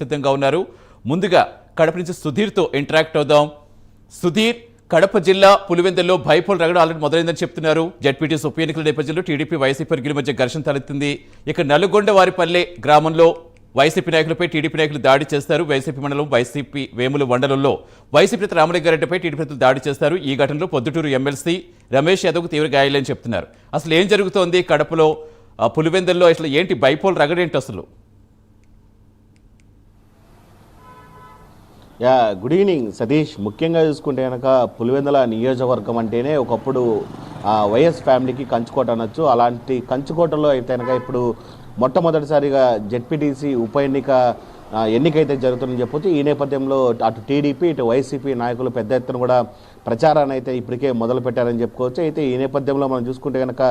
సిద్ధంగా ఉన్నారు. ముందుగా కడప నుంచి సుధీర్తో ఇంటరాక్ట్ అవుదాం. సుధీర్ కడప జిల్లా పులివెందుల్లో భయపోలు రగడ ఆల్రెడీ మొదలైందని చెప్తున్నారు. జడ్పీటీస్ ఉప ఎన్నికల నేపథ్యంలో టీడీపీ వైసీపీ వర్గీయుల మధ్య ఘర్షణ తలెత్తింది. ఇక నల్గొండ వారిపల్లె గ్రామంలో వైసీపీ నాయకులపై టీడీపీ నాయకులు దాడి చేస్తారు. వైసీపీ మండలం వైసీపీ వేముల మండలంలో వైసీపీ నేత రామలింగారెడ్డిపై టీడీపీ నేతలు దాడి చేస్తారు. ఈ ఘటనలో పొద్దుటూరు ఎమ్మెల్సీ రమేష్ యాదవ్కు తీవ్ర గాయాలని చెప్తున్నారు. అసలు ఏం జరుగుతోంది కడపలో? పులివెందుల్లో అసలు ఏంటి బైపోల్ రగడేంటి అసలు? Yeah good evening. సతీష్ ముఖ్యంగా చూసుకుంటే కనుక పులివెందుల నియోజకవర్గం అంటేనే ఒకప్పుడు వైఎస్ ఫ్యామిలీకి కంచుకోట అనొచ్చు. అలాంటి కంచుకోటలో అయితే కనుక ఇప్పుడు మొట్టమొదటిసారిగా జెడ్పీటీసీ ఉప ఎన్నిక ఎన్నికైతే జరుగుతుందని చెప్పొచ్చు. ఈ నేపథ్యంలో అటు టీడీపీ ఇటు వైసీపీ నాయకులు పెద్ద ఎత్తున కూడా ప్రచారాన్ని అయితే ఇప్పటికే మొదలుపెట్టారని చెప్పుకోవచ్చు. అయితే ఈ నేపథ్యంలో మనం చూసుకుంటే కనుక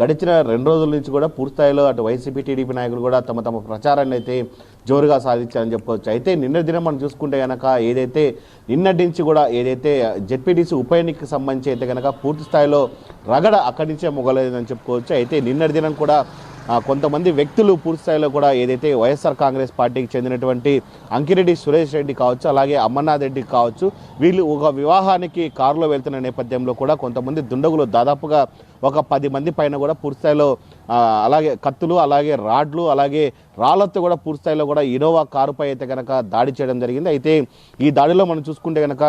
గడిచిన రెండు రోజుల నుంచి కూడా పూర్తిస్థాయిలో అటు వైసీపీ టీడీపీ నాయకులు కూడా తమ తమ ప్రచారాన్ని అయితే జోరుగా సాధించారని చెప్పుకోవచ్చు అయితే నిన్న దినం మనం చూసుకుంటే కనుక ఏదైతే నిన్నటి నుంచి కూడా ఏదైతే జెడ్పీటీసీ ఉప ఎన్నికకి సంబంధించి అయితే కనుక పూర్తి స్థాయిలో రగడ అక్కడి నుంచే మొగలేదని చెప్పుకోవచ్చు. అయితే నిన్నటి దినం కూడా కొంతమంది వ్యక్తులు పూర్తి స్థాయిలో కూడా ఏదైతే వైఎస్ఆర్ కాంగ్రెస్ పార్టీకి చెందినటువంటి అంకిరెడ్డి సురేష్ రెడ్డి కావచ్చు అలాగే అమర్నాథ్ రెడ్డి కావచ్చు వీళ్ళు ఒక వివాహానికి కారులో వెళ్తున్న నేపథ్యంలో కూడా కొంతమంది దుండగులు దాదాపుగా ఒక పది మంది పైన కూడా పూర్తిస్థాయిలో అలాగే కత్తులు అలాగే రాడ్లు అలాగే రాళ్ళతో కూడా పూర్తి స్థాయిలో కూడా ఇనోవా కారుపై అయితే కనుక దాడి చేయడం జరిగింది. అయితే ఈ దాడిలో మనం చూసుకుంటే కనుక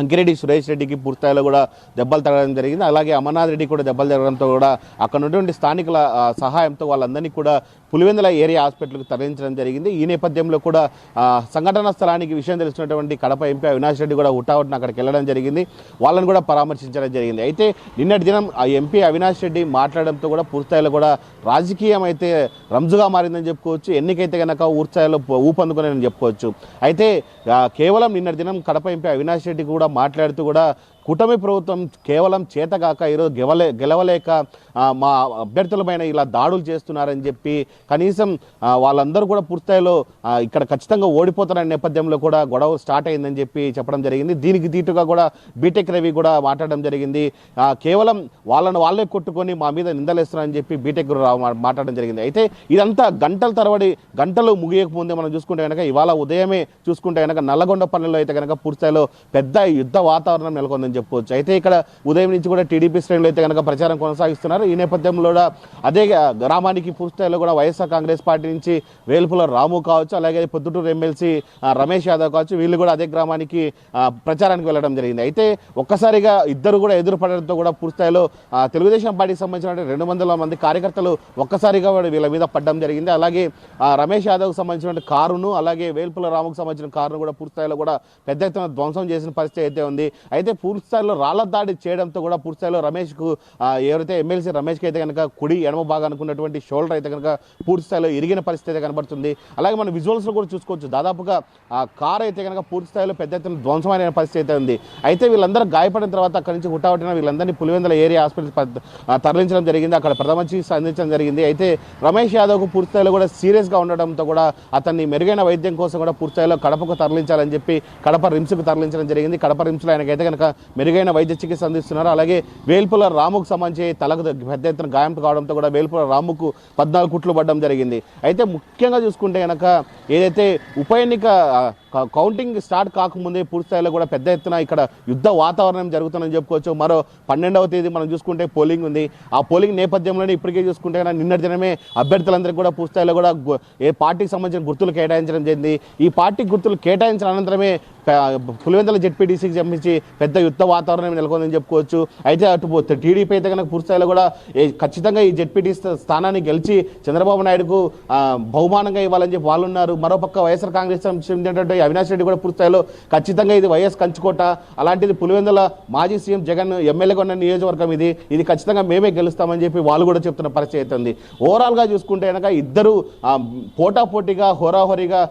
అంకిరెడ్డి సురేష్ రెడ్డికి పూర్తిస్థాయిలో కూడా దెబ్బలు తగలడం జరిగింది. అలాగే అమర్నాథ్ రెడ్డి కూడా దెబ్బలు తగలడంతో కూడా అక్కడ ఉన్నటువంటి స్థానికుల సహాయంతో వాళ్ళందరినీ కూడా పులివెందుల ఏరియా హాస్పిటల్కి తరలించడం జరిగింది. ఈ నేపథ్యంలో కూడా సంఘటన స్థలానికి విషయం తెలిసినటువంటి కడప ఎంపీ అవినాష్ రెడ్డి కూడా హుటాహుటిన అక్కడికి వెళ్ళడం జరిగింది. వాళ్ళని కూడా పరామర్శించడం జరిగింది. అయితే నిన్నటి దినం ఆ ఎంపీ అవినాష్ రెడ్డి మాట్లాడడంతో కూడా పూర్తిస్థాయిలో కూడా రాజకీయం అయితే రంజుగా మారిందని చెప్పుకోవచ్చు. ఎన్నికైతే కనుక ఊర్చాయిలో ఊపందుకునేదని చెప్పుకోవచ్చు. అయితే కేవలం నిన్నటి దినం కడప ఎంపీ అవినాష్ రెడ్డి కూడా మాట్లాడుతూ కూడా కూటమి ప్రభుత్వం కేవలం చేతగాక ఈరోజు గెవలే గెలవలేక మా మా అభ్యర్థులపైన ఇలా దాడులు చేస్తున్నారని చెప్పి కనీసం వాళ్ళందరూ కూడా పూర్తిస్థాయిలో ఇక్కడ ఖచ్చితంగా ఓడిపోతారనే నేపథ్యంలో కూడా గొడవ స్టార్ట్ అయిందని చెప్పి చెప్పడం జరిగింది. దీనికి దీటుగా కూడా బీటెక్ రవి కూడా మాట్లాడడం జరిగింది. కేవలం వాళ్ళని వాళ్ళే కొట్టుకొని మా మీద నిందలేస్తున్నారని చెప్పి బీటెక్ మాట్లాడడం జరిగింది. అయితే ఇదంతా గంటల తరబడి గంటలు ముగియకముందే మనం చూసుకుంటే కనుక ఇవాళ ఉదయమే చూసుకుంటే కనుక నల్లగొండ పనుల్లో అయితే కనుక పూర్తిస్థాయిలో పెద్ద యుద్ధ వాతావరణం నెలకొందని చెప్పుకోవచ్చు అయితే ఇక్కడ ఉదయం నుంచి కూడా టీడీపీ శ్రేణులు అయితే కనుక ప్రచారం కొనసాగిస్తున్నారు. ఈ నేపథ్యంలో కూడా అదే గ్రామానికి పూర్తిస్థాయిలో కూడా వైఎస్ఆర్ కాంగ్రెస్ పార్టీ నుంచి వేల్పుల రాము కావచ్చు అలాగే పొద్దుటూరు ఎమ్మెల్సీ రమేష్ యాదవ్ కావచ్చు వీళ్ళు కూడా అదే గ్రామానికి ప్రచారానికి వెళ్ళడం జరిగింది. అయితే ఒక్కసారిగా ఇద్దరు కూడా ఎదురుపడడంతో కూడా పూర్తిస్థాయిలో తెలుగుదేశం పార్టీకి సంబంధించిన రెండు వందల మంది కార్యకర్తలు ఒక్కసారిగా వీళ్ళ మీద పడడం జరిగింది. అలాగే ఆ, రమేష్ యాదవ్కి సంబంధించిన కారును అలాగే వేల్పుల రాముకు సంబంధించిన కారును కూడా పూర్తిస్థాయిలో కూడా పెద్ద ఎత్తున ధ్వంసం చేసిన పరిస్థితి అయితే ఉంది. అయితే పూర్తి పూర్తిస్థాయిలో రాళ్ళ దాడి చేయడంతో కూడా పూర్తిస్థాయిలో రమేష్కు ఎవరైతే ఎమ్మెల్సీ రమేష్కి అయితే కనుక కుడి ఎడమ భాగానికి ఉన్నటువంటి షోల్డర్ అయితే కనుక పూర్తిస్థాయిలో ఇరిగిన పరిస్థితి అయితే కనబడుతుంది. అలాగే మనం విజువల్స్లో కూడా చూసుకోవచ్చు. దాదాపుగా ఆ కార్ అయితే కనుక పూర్తి స్థాయిలో పెద్ద ఎత్తున ధ్వంసమైన పరిస్థితి అయితే ఉంది. అయితే వీళ్ళందరూ గాయపడిన తర్వాత అక్కడి నుంచి హుటాహుటిన వీళ్ళందరినీ పులివెందుల ఏరియా హాస్పిటల్ తరలించడం జరిగింది. అక్కడ ప్రథమ చికిత్స అందించడం జరిగింది. అయితే రమేష్ యాదవ్కు పూర్తి స్థాయిలో కూడా సీరియస్గా ఉండడంతో కూడా అతన్ని మెరుగైన వైద్యం కోసం కూడా పూర్తి స్థాయిలో కడపకు తరలించాలని చెప్పి కడప రిమ్స్కు తరలించడం జరిగింది. కడప రిమ్స్లో ఆయనకైతే కనుక మెరుగైన వైద్య చికిత్స అందిస్తున్నారు. అలాగే వేల్పుల రాముకు సంబంధించి తలకు పెద్ద ఎత్తున గాయం కావడంతో కూడా వేల్పుల రాముకు పద్నాలుగు కుట్లు పడడం జరిగింది. అయితే ముఖ్యంగా చూసుకుంటే కనుక ఏదైతే ఉప ఎన్నిక కౌంటింగ్ స్టార్ట్ కాకముందే పూర్తి స్థాయిలో కూడా పెద్ద ఎత్తున ఇక్కడ యుద్ధ వాతావరణం జరుగుతుందని చెప్పుకోవచ్చు. మరో పన్నెండవ తేదీ మనం చూసుకుంటే పోలింగ్ ఉంది. ఆ పోలింగ్ నేపథ్యంలోనే ఇప్పటికే చూసుకుంటే నిన్నటి దినమే అభ్యర్థులందరికీ కూడా పూర్తి స్థాయిలో కూడా ఏ పార్టీకి సంబంధించిన గుర్తులు కేటాయించడం జరిగింది. ఈ పార్టీ గుర్తులు కేటాయించిన అనంతరమే పులివెందుల జెడ్పీటీసీకి సంబంధించి పెద్ద యుద్ధ వాతావరణం నెలకొందని చెప్పుకోవచ్చు. అయితే అటు టీడీపీ అయితే కనుక పూర్తి స్థాయిలో కూడా ఖచ్చితంగా ఈ జెడ్పీటీ స్థానాన్ని గెలిచి చంద్రబాబు నాయుడుకు బహుమానంగా ఇవ్వాలని చెప్పి వాళ్ళు ఉన్నారు మరోపక్క వైఎస్ఆర్ కాంగ్రెస్ ఏంటంటే అవినాష్ రెడ్డి కూడా పూర్తిస్థాయిలో ఖచ్చితంగా ఇది వైఎస్ కంచుకోట. అలాంటిది పులివెందుల మాజీ సీఎం జగన్ ఎమ్మెల్యేగా ఉన్న నియోజకవర్గం ఇది. ఇది ఖచ్చితంగా మేమే గెలుస్తామని చెప్పి వాళ్ళు కూడా చెప్తున్న పరిస్థితి అయితే ఉంది. ఓవరాల్గా చూసుకుంటే కనుక ఇద్దరు పోటాపోటీగా హోరాహోరీగా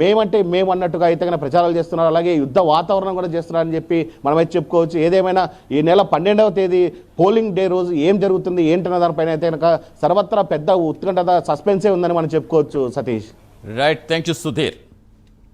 మేమంటే మేము అన్నట్టుగా అయితే కనుక ప్రచారాలు చేస్తున్నారు. అలాగే యుద్ధ వాతావరణం కూడా చేస్తున్నారని చెప్పి మనమైతే చెప్పుకోవచ్చు. ఏదేమైనా ఈ నెల పన్నెండవ తేదీ పోలింగ్ డే రోజు ఏం జరుగుతుంది ఏంటన్న దానిపైన అయితే కనుక సర్వత్రా పెద్ద ఉత్కంఠత సస్పెన్సే ఉందని మనం చెప్పుకోవచ్చు Satish. Right thank you Sudheer.